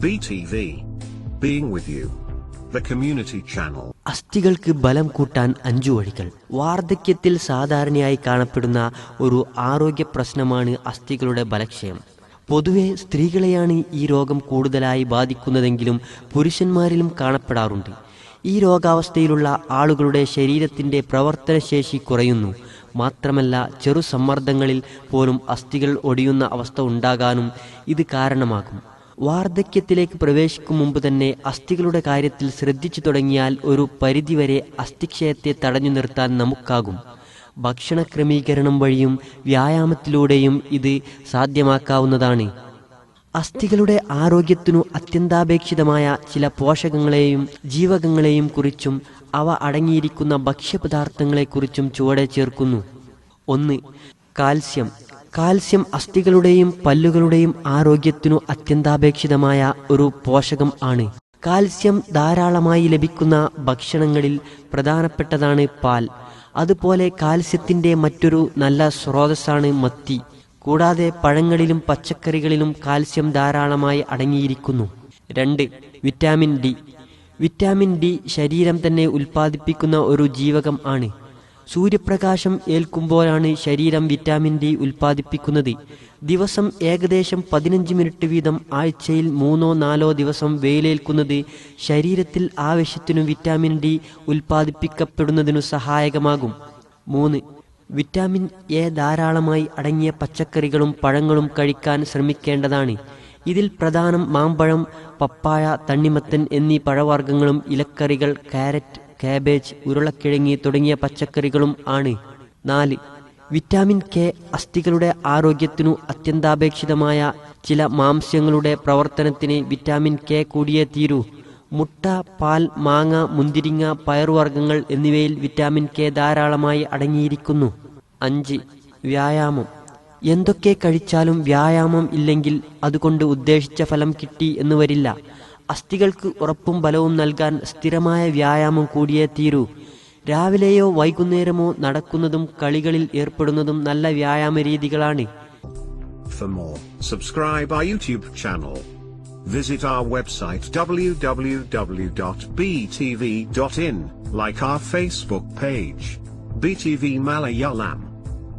BTV. Being with you. The community channel. അസ്ഥികൾക്ക് ബലം കൂട്ടാൻ അഞ്ചു വഴികൾ വാർദ്ധക്യത്തിൽ സാധാരണയായി കാണപ്പെടുന്ന ഒരു ആരോഗ്യ പ്രശ്നമാണ് അസ്ഥികളുടെ ബലക്ഷയം പൊതുവെ സ്ത്രീകളെയാണ് ഈ രോഗം കൂടുതലായി ബാധിക്കുന്നതെങ്കിലും പുരുഷന്മാരിലും കാണപ്പെടാറുണ്ട് ഈ രോഗാവസ്ഥയിലുള്ള ആളുകളുടെ ശരീരത്തിന്റെ പ്രവർത്തനശേഷി കുറയുന്നു മാത്രമല്ല ചെറു സമ്മർദ്ദങ്ങളിൽ പോലും അസ്ഥികൾ ഒടിയുന്ന അവസ്ഥ ഉണ്ടാകാനും ഇത് കാരണമാകും വാർദ്ധക്യത്തിലേക്ക് പ്രവേശിക്കും മുമ്പ് തന്നെ അസ്ഥികളുടെ കാര്യത്തിൽ ശ്രദ്ധിച്ചു തുടങ്ങിയാൽ ഒരു പരിധിവരെ അസ്ഥിക്ഷയത്തെ തടഞ്ഞു നിർത്താൻ നമുക്കാകും. ഭക്ഷണ ക്രമീകരണം വഴിയും വ്യായാമത്തിലൂടെയും ഇത് സാധ്യമാക്കാവുന്നതാണ്. അസ്ഥികളുടെ ആരോഗ്യത്തിനു അത്യന്താപേക്ഷിതമായ ചില പോഷകങ്ങളെയും ജീവകങ്ങളെയും കുറിച്ചും അവ അടങ്ങിയിരിക്കുന്ന ഭക്ഷ്യപദാർത്ഥങ്ങളെക്കുറിച്ചും ചുവടെ ചേർക്കുന്നു. ഒന്ന് കാൽസ്യം. കാൽസ്യം അസ്ഥികളുടെയും പല്ലുകളുടെയും ആരോഗ്യത്തിനു അത്യന്താപേക്ഷിതമായ ഒരു പോഷകം ആണ്. കാൽസ്യം ധാരാളമായി ലഭിക്കുന്ന ഭക്ഷണങ്ങളിൽ പ്രധാനപ്പെട്ടതാണ് പാൽ. അതുപോലെ കാൽസ്യത്തിന്റെ മറ്റൊരു നല്ല സ്രോതസ്സാണ് മത്തി. കൂടാതെ പഴങ്ങളിലും പച്ചക്കറികളിലും കാൽസ്യം ധാരാളമായി അടങ്ങിയിരിക്കുന്നു. രണ്ട് വിറ്റാമിൻ ഡി. വിറ്റാമിൻ ഡി ശരീരം തന്നെ ഉൽപ്പാദിപ്പിക്കുന്ന ഒരു ജീവകം ആണ്. സൂര്യപ്രകാശം ഏൽക്കുമ്പോഴാണ് ശരീരം വിറ്റാമിൻ ഡി ഉൽപ്പാദിപ്പിക്കുന്നത്. ദിവസം ഏകദേശം പതിനഞ്ച് മിനിറ്റ് വീതം ആഴ്ചയിൽ മൂന്നോ നാലോ ദിവസം വെയിലേൽക്കുന്നത് ശരീരത്തിൽ ആവശ്യത്തിനു വിറ്റാമിൻ ഡി ഉൽപ്പാദിപ്പിക്കപ്പെടുന്നതിനു സഹായകമാകും. മൂന്ന് വിറ്റാമിൻ എ ധാരാളമായി അടങ്ങിയ പച്ചക്കറികളും പഴങ്ങളും കഴിക്കാൻ ശ്രമിക്കേണ്ടതാണ്. ഇതിൽ പ്രധാനം മാമ്പഴം പപ്പായ തണ്ണിമത്തൻ എന്നീ പഴവർഗങ്ങളും ഇലക്കറികൾ കാരറ്റ് കാബേജ് ഉരുളക്കിഴങ്ങി തുടങ്ങിയ പച്ചക്കറികളും ആണ്. നാല് വിറ്റാമിൻ കെ അസ്ഥികളുടെ ആരോഗ്യത്തിനു അത്യന്താപേക്ഷിതമായ ചില മാംസ്യങ്ങളുടെ പ്രവർത്തനത്തിന് വിറ്റാമിൻ കെ കൂടിയേ തീരൂ. മുട്ട പാൽ മാങ്ങ മുന്തിരിങ്ങ പയറുവർഗങ്ങൾ എന്നിവയിൽ വിറ്റാമിൻ കെ ധാരാളമായി അടങ്ങിയിരിക്കുന്നു. അഞ്ച് വ്യായാമം. എന്തൊക്കെ കഴിച്ചാലും വ്യായാമം ഇല്ലെങ്കിൽ അതുകൊണ്ട് ഉദ്ദേശിച്ച ഫലം കിട്ടി എന്ന് വരില്ല. അസ്ഥികൾക്ക് ഉറപ്പും ബലവും നൽകാൻ സ്ഥിരമായ വ്യായാമം കൂടിയേ തീരൂ രാവിലെയോ വൈകുന്നേരമോ നടക്കുന്നതും കളികളിൽ ഏർപ്പെടുന്നതും നല്ല വ്യായാമ രീതികളാണ് For more, subscribe our YouTube channel. Visit our website www.btv.in, like our Facebook page. BTV Malayalam.